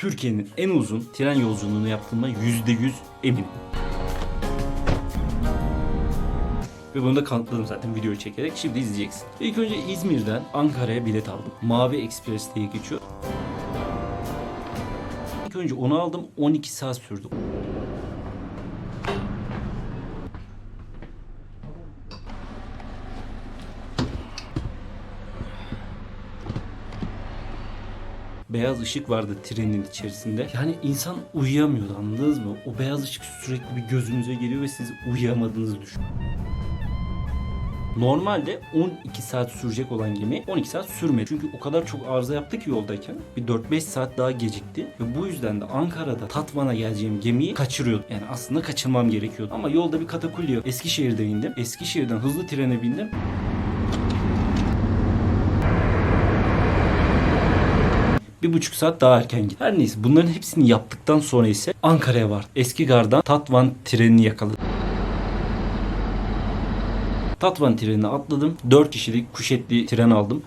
Türkiye'nin en uzun tren yolculuğunu yaptığıma %100 eminim. Ve bunu da kanıtladım zaten videoyu çekerek. Şimdi izleyeceksin. İlk önce İzmir'den Ankara'ya bilet aldım. Mavi Express diye geçiyor. İlk önce onu aldım. 12 saat sürdü. Beyaz ışık vardı trenin içerisinde. Yani insan uyuyamıyordu anladınız mı? O beyaz ışık sürekli bir gözünüze geliyor ve siz uyuyamadığınızı düşünün. Normalde 12 saat sürecek olan gemi 12 saat sürmedi. Çünkü o kadar çok arıza yaptı ki yoldayken bir 4-5 saat daha gecikti. Ve bu yüzden de Ankara'da Tatvan'a geleceğim gemiyi kaçırıyordum. Yani aslında kaçırmam gerekiyordu. Ama yolda bir katakulli yok. Eskişehir'de indim. Eskişehir'den hızlı trene bindim. Bir buçuk saat daha erken gittim. Her neyse bunların hepsini yaptıktan sonra ise Ankara'ya var. Eski gardan Tatvan trenini yakaladım. Tatvan trenine atladım. 4 kişilik kuşetli tren aldım.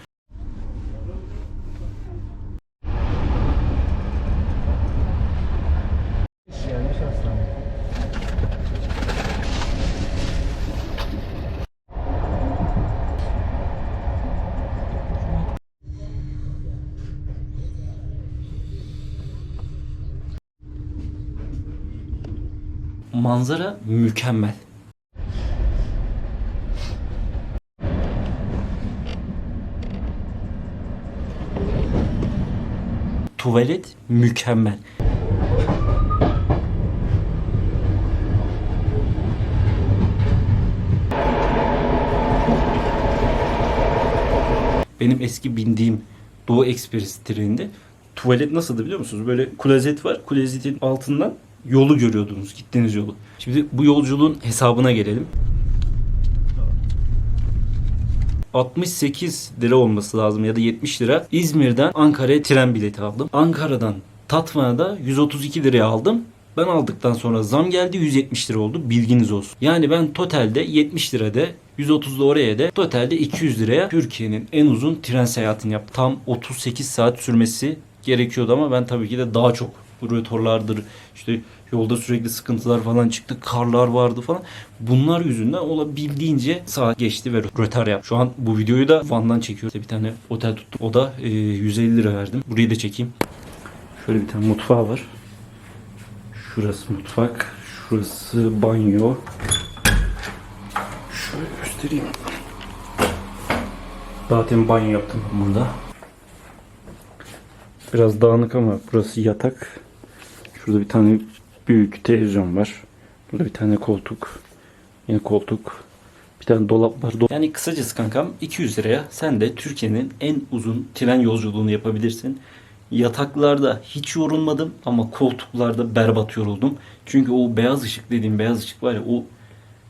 Manzara mükemmel. Tuvalet mükemmel. Benim eski bindiğim Doğu Ekspres treninde tuvalet nasıldı biliyor musunuz? Böyle klozet var. Klozetin altından yolu görüyordunuz. Gittiğiniz yolu. Şimdi bu yolculuğun hesabına gelelim. 68 lira olması lazım ya da 70 lira. İzmir'den Ankara'ya tren bileti aldım. Ankara'dan Tatvan'a da 132 liraya aldım. Ben aldıktan sonra zam geldi 170 lira oldu bilginiz olsun. Yani ben totalde 70 lirada 130 da oraya da totalde 200 liraya Türkiye'nin en uzun tren seyahatini yaptım. Tam 38 saat sürmesi gerekiyordu ama ben tabii ki de daha çok rotorlardır işte yolda sürekli sıkıntılar falan çıktı karlar vardı falan bunlar yüzünden olabildiğince saat geçti ve rötar yap. Şu an bu videoyu da Van'dan çekiyorum. Bir tane otel tuttum. O da e, 150 lira verdim. Burayı da çekeyim. Şöyle bir tane mutfağı var. Şurası mutfak. Şurası banyo. Şöyle göstereyim. Zaten banyo yaptım burada. Biraz dağınık ama burası yatak. Şurada bir tane büyük televizyon var. Burada bir tane koltuk. Yine koltuk. Bir tane dolap var. Yani kısacası kankam 200 liraya sen de Türkiye'nin en uzun tren yolculuğunu yapabilirsin. Yataklarda hiç yorulmadım ama koltuklarda berbat yoruldum. Çünkü o beyaz ışık dediğim beyaz ışık var ya o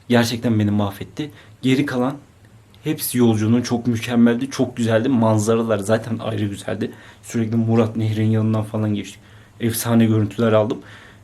gerçekten beni mahvetti. Geri kalan hepsi yolculuğun çok mükemmeldi. Çok güzeldi. Manzaralar zaten ayrı güzeldi. Sürekli Murat Nehri'nin yanından falan geçtik. Efsane görüntüler aldım.